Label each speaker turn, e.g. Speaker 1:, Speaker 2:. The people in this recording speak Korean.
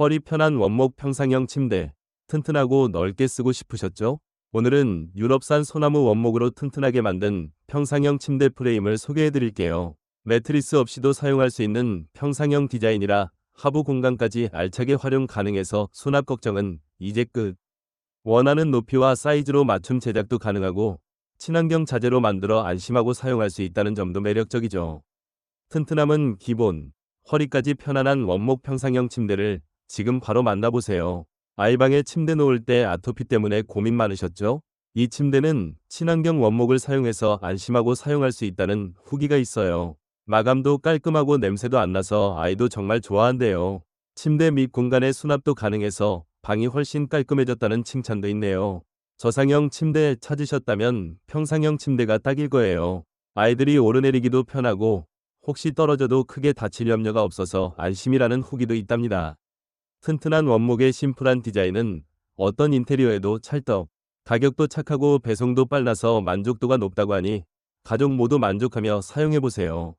Speaker 1: 허리 편한 원목 평상형 침대. 튼튼하고 넓게 쓰고 싶으셨죠? 오늘은 유럽산 소나무 원목으로 튼튼하게 만든 평상형 침대 프레임을 소개해 드릴게요. 매트리스 없이도 사용할 수 있는 평상형 디자인이라 하부 공간까지 알차게 활용 가능해서 수납 걱정은 이제 끝. 원하는 높이와 사이즈로 맞춤 제작도 가능하고 친환경 자재로 만들어 안심하고 사용할 수 있다는 점도 매력적이죠. 튼튼함은 기본, 허리까지 편안한 원목 평상형 침대를 지금 바로 만나보세요. 아이방에 침대 놓을 때 아토피 때문에 고민 많으셨죠? 이 침대는 친환경 원목을 사용해서 안심하고 사용할 수 있다는 후기가 있어요. 마감도 깔끔하고 냄새도 안 나서 아이도 정말 좋아한대요. 침대 및 공간의 수납도 가능해서 방이 훨씬 깔끔해졌다는 칭찬도 있네요. 저상형 침대 찾으셨다면 평상형 침대가 딱일 거예요. 아이들이 오르내리기도 편하고 혹시 떨어져도 크게 다칠 염려가 없어서 안심이라는 후기도 있답니다. 튼튼한 원목의 심플한 디자인은 어떤 인테리어에도 찰떡. 가격도 착하고 배송도 빨라서 만족도가 높다고 하니 가족 모두 만족하며 사용해보세요.